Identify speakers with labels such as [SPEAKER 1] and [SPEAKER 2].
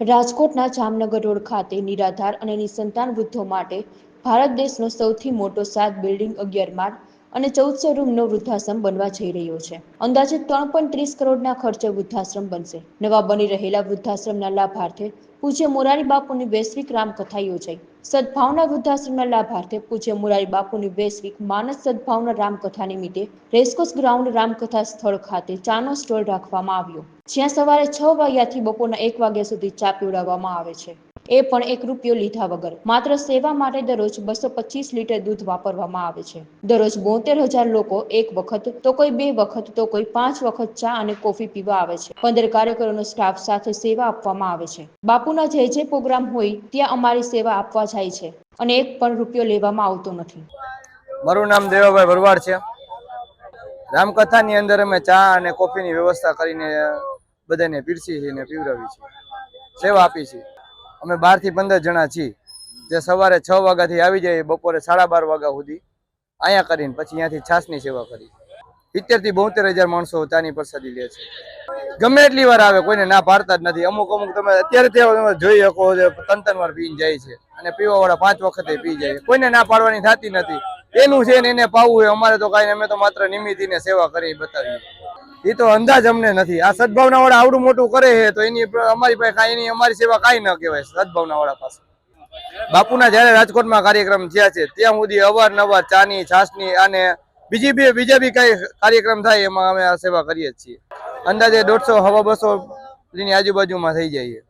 [SPEAKER 1] રાજકોટના જામનગર રોડ ખાતે નિરાધાર અને નિસંતાન વૃદ્ધો માટે ભારત દેશનો સૌથી મોટો સાત બિલ્ડિંગ અગિયાર માળ અને ચૌદસો રૂમનો વૃદ્ધાશ્રમ બનવા જઈ રહ્યો છે. અંદાજે ત્રણ પોઈન્ટ ત્રીસ કરોડના ખર્ચે વૃદ્ધાશ્રમ બનશે. નવા બની રહેલા વૃદ્ધાશ્રમના લાભાર્થે પૂજ્ય મોરારી બાપુની વૈશ્વિક રામકથા યોજાઈ. સદભાવના વૃદ્ધાશ્રમના લાભાર્થે પૂજ્ય મોરારી બાપુની વૈશ્વિક માનસ સદભાવના રામકથા નિમિત્તે રેસકોસ ગ્રાઉન્ડ રામકથા સ્થળ ખાતે ચાનો સ્ટોલ રાખવામાં આવ્યો. જ્યાં સવારે છ વાગ્યાથી બપોરના એક વાગ્યા સુધી ચા પીવડાવવામાં આવે છે. એ પણ એક રૂપિયો લીધા વગર. માત્ર સેવા માટે દરરોજ બસો પચીસ લીટર દૂધ વાપરવામાં આવે છે. દરરોજ બોતેર હજાર લોકો એક વખત, તો કોઈ બે વખત, તો કોઈ પાંચ વખત ચા અને કોફી પીવા આવે છે. પંદર કાર્યકરોનો સ્ટાફ સાથે સેવા આપવામાં આવે છે. બાપુના જે જે પ્રોગ્રામ હોય, ત્યાં અમારી સેવા આપવા જાય છે અને એક પણ રૂપિયો લેવામાં આવતો નથી.
[SPEAKER 2] મારું નામ દેવાભાઈ ભરવાડ છે. રામકથાની અંદર અમે ચા અને કોફીની વ્યવસ્થા કરીને બધાને પીરસી છે અને પીવડાવી છે. સેવા આપી છીએ અમે બારથી પંદર જણા છીએ. જે સવારે છ વાગ્યાથી આવી જાય, બપોરે સાડા બાર વાગ્યા સુધી. અહીંયા કરીને પછી અહીંયાથી છાસની સેવા કરી. સિત્તેરથી બોતેર હજાર માણસો ચાની પ્રસાદી લે છે. ગમે એટલી વાર આવે, કોઈને ના પાડતા જ નથી. અમુક અમુક તમે અત્યારે તમે જોઈ શકો ત્રણ ત્રણ વાર પીને જાય છે. અને પીવા વાળા પાંચ વખતે પી જાય કોઈને ના પાડવાની થતી નથી. એનું છે ને એને પાવું હોય, અમારે તો કાંઈ અમે તો માત્ર નિમિત્તીને સેવા કરી બતાવીએ. એ તો અંદાજ અમને નથી. આ સદભાવના વાળા આવડું મોટું કરે છે, તો એની અમારી પાસે કાંઈ નહીં, અમારી સેવા કાંઈ ન કહેવાય સદભાવના વાળા પાસે. બાપુના જયારે રાજકોટમાં કાર્યક્રમ થયા છે, ત્યાં સુધી અવારનવાર ચાની છાસની અને બીજી બી બીજા બી કઈ કાર્યક્રમ થાય એમાં અમે આ સેવા કરીએ છીએ. અંદાજે દોઢસો, હવા બસો ની આજુબાજુમાં થઈ જાય